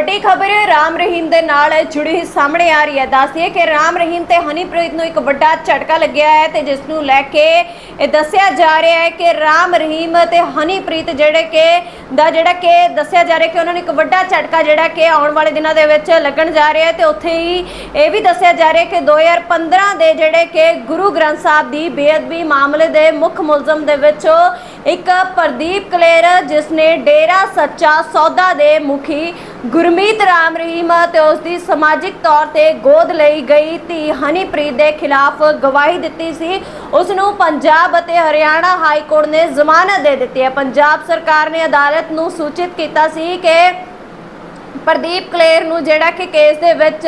ਵੱਡੀ ਖਬਰ ਰਾਮ ਰਹੀਮ ਦੇ ਨਾਲ ਜੁੜੀ ਹੋਈ ਸਾਹਮਣੇ ਆ ਰਹੀ ਹੈ। ਦੱਸਦੀਏ ਕਿ ਰਾਮ ਰਹੀਮ ਤੇ ਹਨੀਪ੍ਰੀਤ ਨੂੰ ਇੱਕ ਵੱਡਾ ਝਟਕਾ ਲੱਗਿਆ ਹੈ ਤੇ ਜਿਸ ਨੂੰ ਲੈ ਕੇ ਇਹ ਦੱਸਿਆ ਜਾ ਰਿਹਾ ਹੈ ਕਿ ਰਾਮ ਰਹੀਮ ਤੇ ਹਨੀਪ੍ਰੀਤ ਜਿਹੜੇ ਕਿ ਦਾ ਜਿਹੜਾ ਕਿ ਦੱਸਿਆ ਜਾ ਰਿਹਾ ਕਿ ਉਹਨਾਂ ਨੂੰ ਇੱਕ ਵੱਡਾ ਝਟਕਾ ਜਿਹੜਾ ਕਿ ਆਉਣ ਵਾਲੇ ਦਿਨਾਂ ਦੇ ਵਿੱਚ ਲੱਗਣ ਜਾ ਰਿਹਾ ਹੈ ਤੇ ਉੱਥੇ ਹੀ ਇਹ ਵੀ ਦੱਸਿਆ ਜਾ ਰਿਹਾ ਕਿ 2015 ਦੇ ਜਿਹੜੇ ਕਿ ਗੁਰੂ ਗ੍ਰੰਥ ਸਾਹਿਬ ਦੀ ਬੇਅਦਬੀ ਮਾਮਲੇ ਦੇ ਮੁੱਖ ਮੁਲਜ਼ਮ ਦੇ ਵਿੱਚੋਂ ਇੱਕ ਪ੍ਰਦੀਪ ਕਲੇਰ, ਜਿਸ ਨੇ ਡੇਰਾ ਸੱਚਾ ਸੌਦਾ ਦੇ ਮੁਖੀ ਗੁਰਮੀਤ ਰਾਮ ਰਹੀਮ ਤੇ ਉਸ ਦੀ ਸਮਾਜਿਕ ਤੌਰ ਤੇ ਗੋਦ ਲਈ ਗਈ ਧੀ ਹਨੀਪ੍ਰੀਤ ਦੇ ਖਿਲਾਫ ਗਵਾਹੀ ਦਿੱਤੀ ਸੀ। ਉਸ ਨੂੰ ਪੰਜਾਬ ਅਤੇ ਹਰਿਆਣਾ ਹਾਈ ਕੋਰਟ ਨੇ ਜ਼ਮਾਨਤ ਦੇ ਦਿੱਤੀ ਹੈ। ਪੰਜਾਬ ਸਰਕਾਰ ਨੇ ਅਦਾਲਤ ਨੂੰ ਸੂਚਿਤ ਕੀਤਾ ਸੀ ਕਿ ਪ੍ਰਦੀਪ ਕਲੇਰ ਨੂੰ ਜਿਹੜਾ ਕਿ ਕੇਸ ਦੇ ਵਿੱਚ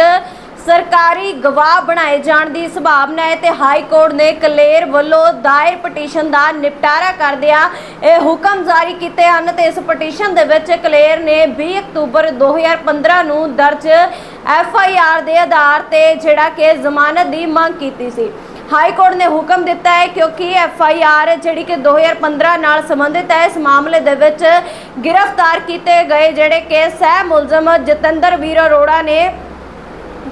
ਸਰਕਾਰੀ ਗਵਾਹ ਬਣਾਏ ਜਾਣ ਦੀ ਸੰਭਾਵਨਾ ਹੈ ਤੇ ਹਾਈ ਕੋਰਟ ਨੇ ਕਲੇਰ ਵੱਲੋਂ ਦਾਇਰ ਪਟੀਸ਼ਨ ਦਾ ਨਿਪਟਾਰਾ ਕਰਦਿਆਂ ਇਹ ਹੁਕਮ ਜਾਰੀ ਕੀਤੇ ਹਨ ਤੇ ਇਸ ਪਟੀਸ਼ਨ ਦੇ ਵਿੱਚ ਕਲੇਰ ਨੇ 20 ਅਕਤੂਬਰ 2015 ਨੂੰ ਦਰਜ ਐਫ ਆਈ ਆਰ ਦੇ ਆਧਾਰ ਤੇ ਜਿਹੜਾ ਕਿ ਜ਼ਮਾਨਤ ਦੀ ਮੰਗ ਕੀਤੀ ਸੀ। ਹਾਈ ਕੋਰਟ ਨੇ ਹੁਕਮ ਦਿੱਤਾ ਹੈ ਕਿਉਂਕਿ ਐਫ ਆਈ ਆਰ ਜਿਹੜੀ ਕਿ 2015 ਨਾਲ ਸੰਬੰਧਿਤ ਹੈ, ਇਸ ਮਾਮਲੇ ਦੇ ਵਿੱਚ ਗ੍ਰਿਫਤਾਰ ਕੀਤੇ ਗਏ ਜਿਹੜੇ ਕਿ ਸਹਿ ਮੁਲਜ਼ਮ ਜਤਿੰਦਰ ਵੀਰ ਅਰੋੜਾ ਨੇ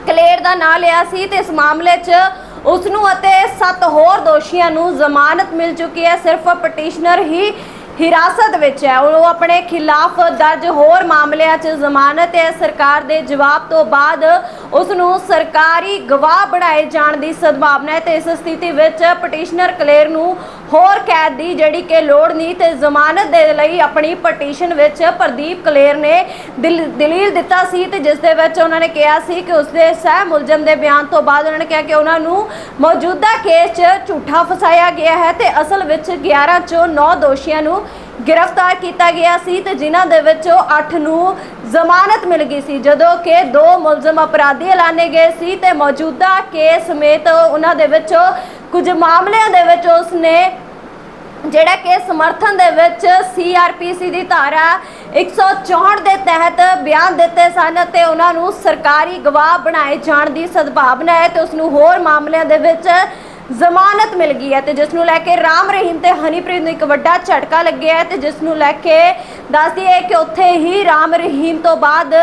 ਕਲੇਰ ਦਾ ਨਾਂ ਲਿਆ ਸੀ ਤੇ ਇਸ ਮਾਮਲੇ 'ਚ ਉਸ ਨੂੰ ਅਤੇ ਸੱਤ ਹੋਰ ਦੋਸ਼ੀਆਂ ਨੂੰ ਜ਼ਮਾਨਤ ਮਿਲ ਚੁੱਕੀ ਹੈ। ਸਿਰਫ ਪਟੀਸ਼ਨਰ ਹੀ ਹਿਰਾਸਤ ਵਿੱਚ ਹੈ। ਉਹ ਆਪਣੇ ਖਿਲਾਫ ਦਰਜ ਹੋਰ ਮਾਮਲਿਆਂ 'ਚ ਜ਼ਮਾਨਤ ਹੈ। ਸਰਕਾਰ ਦੇ ਜਵਾਬ ਤੋਂ ਬਾਅਦ ਉਸ ਨੂੰ ਸਰਕਾਰੀ ਗਵਾਹ ਬਣਾਏ ਜਾਣ ਦੀ ਸੰਭਾਵਨਾ ਹੈ ਤੇ ਇਸ ਸਥਿਤੀ ਵਿੱਚ ਪਟੀਸ਼ਨਰ ਕਲੇਰ ਨੂੰ ਹੋਰ ਕੈਦ ਦੀ ਜਿਹੜੀ ਕਿ ਲੋੜ ਨਹੀਂ ਤੇ ਜ਼ਮਾਨਤ ਦੇ ਲਈ ਆਪਣੀ ਪਟੀਸ਼ਨ ਵਿੱਚ ਪ੍ਰਦੀਪ ਕਲੇਰ ਨੇ ਦਿਲ- ਦਲੀਲ ਦਿੱਤਾ ਸੀ ਤੇ ਜਿਸ ਦੇ ਵਿੱਚ ਉਹਨਾਂ ਨੇ ਕਿਹਾ ਸੀ ਕਿ ਉਸਦੇ ਸਹਿ ਮੁਲਜ਼ਮ ਦੇ ਬਿਆਨ ਤੋਂ ਬਾਅਦ ਉਹਨਾਂ ਨੇ ਕਿਹਾ ਕਿ ਉਹਨਾਂ ਨੂੰ ਮੌਜੂਦਾ ਕੇਸ 'ਚ ਝੂਠਾ ਫਸਾਇਆ ਗਿਆ ਹੈ ਤੇ ਅਸਲ ਵਿੱਚ 11 ਚੋਂ 9 ਦੋਸ਼ੀਆਂ ਨੂੰ ਗ੍ਰਿਫਤਾਰ ਕੀਤਾ ਗਿਆ ਸੀ ਤੇ ਜਿਨ੍ਹਾਂ ਦੇ ਵਿੱਚੋਂ 8 ਨੂੰ ਜ਼ਮਾਨਤ ਮਿਲ ਗਈ ਸੀ। ਜਦੋਂ ਕਿ ਦੋ ਮੁਲਜ਼ਮ ਅਪਰਾਧੀ ਐਲਾਨੇ ਗਏ ਸੀ ਤੇ ਮੌਜੂਦਾ ਕੇਸ ਸਮੇਤ ਉਹਨਾਂ ਦੇ ਵਿੱਚੋਂ ਕੁਝ ਮਾਮਲਿਆਂ ਦੇ ਵਿੱਚ ਉਸਨੇ ਜਿਹੜਾ ਕਿ ਸਮਰਥਨ ਦੇ ਵਿੱਚ ਸੀਆਰਪੀਸੀ ਦੀ ਧਾਰਾ 164 ਦੇ ਤਹਿਤ ਬਿਆਨ ਦਿੱਤੇ ਸਨ ਤੇ ਉਹਨਾਂ ਨੂੰ ਸਰਕਾਰੀ ਗਵਾਹ ਬਣਾਏ ਜਾਣ ਦੀ ਸਦਭਾਵਨਾ ਹੈ ਤੇ ਉਸ ਨੂੰ ਹੋਰ ਮਾਮਲਿਆਂ ਦੇ ਵਿੱਚ ਜ਼ਮਾਨਤ ਮਿਲ ਗਈ ਹੈ ਤੇ ਜਿਸ ਨੂੰ ਲੈ ਕੇ ਰਾਮ ਰਹੀਮ ਤੇ ਹਨੀਪ੍ਰੀਤ ਨੂੰ ਇੱਕ ਵੱਡਾ ਝਟਕਾ ਲੱਗਿਆ ਹੈ ਤੇ ਜਿਸ ਨੂੰ ਲੈ ਕੇ ਦੱਸਦੀ ਹੈ ਕਿ ਉੱਥੇ ਹੀ ਰਾਮ ਰਹੀਮ ਤੋਂ ਬਾਅਦ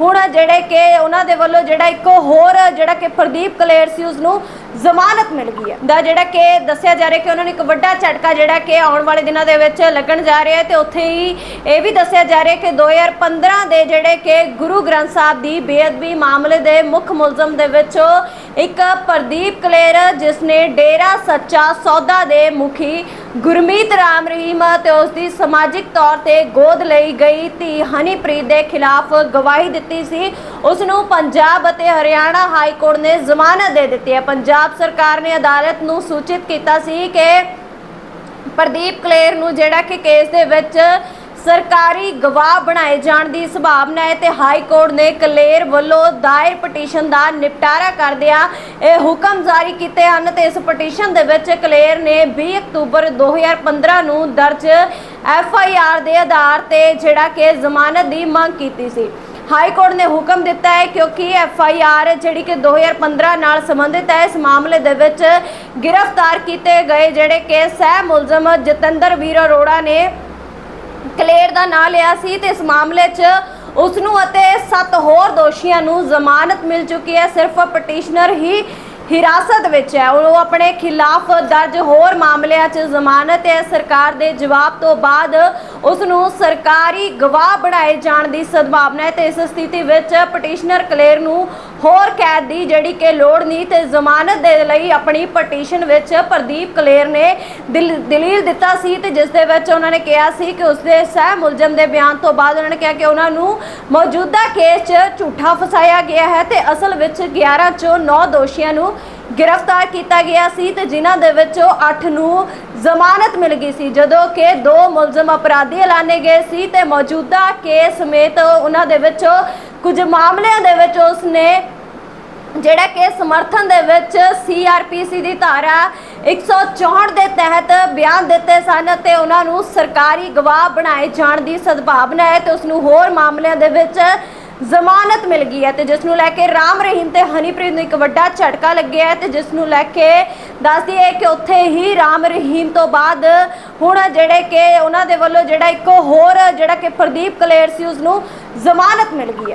ਹੁਣ ਜਿਹੜੇ ਕਿ ਉਹਨਾਂ ਦੇ ਵੱਲੋਂ ਜਿਹੜਾ ਇੱਕ ਹੋਰ ਜਿਹੜਾ ਕਿ ਪ੍ਰਦੀਪ ਕਲੇਰ ਸੀ ਉਸ ਨੂੰ ਜ਼ਮਾਨਤ ਮਿਲ ਗਈ ਹੈ। ਦਾ ਜਿਹੜਾ ਕਿ ਦੱਸਿਆ ਜਾ ਰਿਹਾ ਕਿ ਉਹਨਾਂ ਨੂੰ ਇੱਕ ਵੱਡਾ ਝਟਕਾ ਜਿਹੜਾ ਕਿ ਆਉਣ ਵਾਲੇ ਦਿਨਾਂ ਦੇ ਵਿੱਚ ਲੱਗਣ ਜਾ ਰਿਹਾ ਹੈ ਤੇ ਉੱਥੇ ਹੀ ਇਹ ਵੀ ਦੱਸਿਆ ਜਾ ਰਿਹਾ ਕਿ 2015 ਦੇ ਜਿਹੜੇ ਕਿ ਗੁਰੂ ਗ੍ਰੰਥ ਸਾਹਿਬ ਦੀ ਬੇਅਦਬੀ ਮਾਮਲੇ ਦੇ ਮੁੱਖ ਮੁਲਜ਼ਮ ਦੇ ਵਿੱਚੋਂ ਇੱਕ ਪ੍ਰਦੀਪ ਕਲੇਰ, ਜਿਸ ਨੇ ਡੇਰਾ ਸੱਚਾ ਸੌਦਾ ਦੇ ਮੁਖੀ ਗੁਰਮੀਤ ਰਾਮ ਰਹੀਮ ਤੇ ਉਸ ਦੀ ਸਮਾਜਿਕ ਤੌਰ ਤੇ ਗੋਦ ਲਈ ਗਈ ਧੀ ਹਨੀਪ੍ਰੀਤ ਦੇ ਖਿਲਾਫ ਗਵਾਹੀ ਦਿੱਤੀ ਸੀ। ਉਸ ਨੂੰ ਪੰਜਾਬ ਅਤੇ ਹਰਿਆਣਾ ਹਾਈ ਕੋਰਟ ਨੇ ਜ਼ਮਾਨਤ ਦੇ ਦਿੱਤੀ ਹੈ। ਪੰਜਾਬ ਸਰਕਾਰ ਨੇ ਅਦਾਲਤ ਨੂੰ ਸੂਚਿਤ ਕੀਤਾ ਸੀ ਕਿ ਪ੍ਰਦੀਪ ਕਲੇਰ ਨੂੰ ਜਿਹੜਾ ਕਿ ਕੇਸ ਦੇ ਵਿੱਚ ਸਰਕਾਰੀ ਗਵਾਹ ਬਣਾਏ ਜਾਣ ਦੀ ਸੰਭਾਵਨਾ ਹੈ ਤੇ ਹਾਈ ਕੋਰਟ ਨੇ ਕਲੇਰ ਵੱਲੋਂ ਦਾਇਰ ਪਟੀਸ਼ਨ ਦਾ ਨਿਪਟਾਰਾ ਕਰਦਿਆਂ ਇਹ ਹੁਕਮ ਜਾਰੀ ਕੀਤੇ ਹਨ ਤੇ ਇਸ ਪਟੀਸ਼ਨ ਦੇ ਵਿੱਚ ਕਲੇਰ ਨੇ 20 ਅਕਤੂਬਰ 2015 ਨੂੰ ਦਰਜ ਐਫ ਆਈ ਆਰ ਦੇ ਆਧਾਰ ਤੇ ਜਿਹੜਾ ਕਿ ਜ਼ਮਾਨਤ ਦੀ ਮੰਗ ਕੀਤੀ ਸੀ। ਹਾਈ ਕੋਰਟ ਨੇ ਹੁਕਮ ਦਿੱਤਾ ਹੈ ਕਿਉਂਕਿ ਐਫ ਆਈ ਆਰ ਜਿਹੜੀ ਕਿ 2015 ਨਾਲ ਸੰਬੰਧਿਤ ਹੈ, ਇਸ ਮਾਮਲੇ ਦੇ ਵਿੱਚ ਗ੍ਰਿਫਤਾਰ ਕੀਤੇ ਗਏ ਜਿਹੜੇ ਕਿ ਸਹਿ ਮੁਲਜ਼ਮ ਜਤਿੰਦਰ ਵੀਰ ਅਰੋੜਾ ਨੇ ਕਲੇਰ ਦਾ ਨਾਂ ਲਿਆ ਸੀ ਤੇ ਇਸ ਮਾਮਲੇ 'ਚ ਉਸ ਨੂੰ ਅਤੇ ਸੱਤ ਹੋਰ ਦੋਸ਼ੀਆਂ ਨੂੰ ਜ਼ਮਾਨਤ ਮਿਲ ਚੁੱਕੀ ਹੈ। ਸਿਰਫ ਪਟੀਸ਼ਨਰ ਹੀ ਹਿਰਾਸਤ ਵਿੱਚ ਹੈ। ਉਹ ਆਪਣੇ ਖਿਲਾਫ ਦਰਜ ਹੋਰ ਮਾਮਲਿਆਂ 'ਚ ਜ਼ਮਾਨਤ ਹੈ। ਸਰਕਾਰ ਦੇ ਜਵਾਬ ਤੋਂ ਬਾਅਦ ਉਸ ਨੂੰ ਸਰਕਾਰੀ ਗਵਾਹ ਬਣਾਏ ਜਾਣ ਦੀ ਸੰਭਾਵਨਾ ਹੈ ਤੇ ਇਸ ਸਥਿਤੀ ਵਿੱਚ ਪਟੀਸ਼ਨਰ ਕਲੇਰ ਨੂੰ ਹੋਰ ਕੈਦ ਦੀ ਜਿਹੜੀ ਕਿ ਲੋੜ ਨਹੀਂ ਤੇ ਜ਼ਮਾਨਤ ਦੇ ਲਈ ਆਪਣੀ ਪਟੀਸ਼ਨ ਵਿੱਚ ਪ੍ਰਦੀਪ ਕਲੇਰ ਨੇ ਦਿਲ- ਦਲੀਲ ਦਿੱਤਾ ਸੀ ਤੇ ਜਿਸ ਦੇ ਵਿੱਚ ਉਹਨਾਂ ਨੇ ਕਿਹਾ ਸੀ ਕਿ ਉਸਦੇ ਸਹਿ ਮੁਲਜ਼ਮ ਦੇ ਬਿਆਨ ਤੋਂ ਬਾਅਦ ਉਹਨਾਂ ਨੇ ਕਿਹਾ ਕਿ ਉਹਨਾਂ ਨੂੰ ਮੌਜੂਦਾ ਕੇਸ 'ਚ ਝੂਠਾ ਫਸਾਇਆ ਗਿਆ ਹੈ ਤੇ ਅਸਲ ਵਿੱਚ 11 ਚੋਂ 9 ਦੋਸ਼ੀਆਂ ਨੂੰ ਗ੍ਰਿਫਤਾਰ ਕੀਤਾ ਗਿਆ ਸੀ ਤੇ ਜਿਨ੍ਹਾਂ ਦੇ ਵਿੱਚੋਂ 8 ਨੂੰ ਜ਼ਮਾਨਤ ਮਿਲ ਗਈ ਸੀ। ਜਦੋਂ ਕਿ ਦੋ ਮੁਲਜ਼ਮ ਅਪਰਾਧੀ ਐਲਾਨੇ ਗਏ ਸੀ ਤੇ ਮੌਜੂਦਾ ਕੇਸ ਸਮੇਤ ਉਹਨਾਂ ਦੇ ਵਿੱਚੋਂ ਕੁਝ ਮਾਮਲਿਆਂ ਦੇ ਵਿੱਚ ਉਸਨੇ ਜਿਹੜਾ ਕਿ ਸਮਰਥਨ ਦੇ ਵਿੱਚ ਸੀਆਰਪੀਸੀ ਦੀ ਧਾਰਾ 164 ਦੇ ਤਹਿਤ ਬਿਆਨ ਦਿੱਤੇ ਸਨ ਅਤੇ ਉਹਨਾਂ ਨੂੰ ਸਰਕਾਰੀ ਗਵਾਹ ਬਣਾਏ ਜਾਣ ਦੀ ਸਦਭਾਵਨਾ ਹੈ ਤੇ ਉਸ ਨੂੰ ਹੋਰ ਮਾਮਲਿਆਂ ਦੇ ਵਿੱਚ ਜ਼ਮਾਨਤ ਮਿਲ ਗਈ ਹੈ ਤੇ ਜਿਸ ਨੂੰ ਲੈ ਕੇ ਰਾਮ ਰਹੀਮ ਤੇ ਹਨੀਪ੍ਰੀਤ ਨੂੰ ਇੱਕ ਵੱਡਾ ਝਟਕਾ ਲੱਗਿਆ ਹੈ ਤੇ ਜਿਸ ਨੂੰ ਲੈ ਕੇ ਦੱਸਦੀ ਹੈ ਕਿ ਉੱਥੇ ਹੀ ਰਾਮ ਰਹੀਮ ਤੋਂ ਬਾਅਦ ਹੁਣ ਜਿਹੜੇ ਕਿ ਉਹਨਾਂ ਦੇ ਵੱਲੋਂ ਜਿਹੜਾ ਇੱਕ ਹੋਰ ਜਿਹੜਾ ਕਿ ਪ੍ਰਦੀਪ ਕਲੇਰ ਸੀ ਉਸ ਨੂੰ ਜ਼ਮਾਨਤ ਮਿਲ ਗਈ ਹੈ।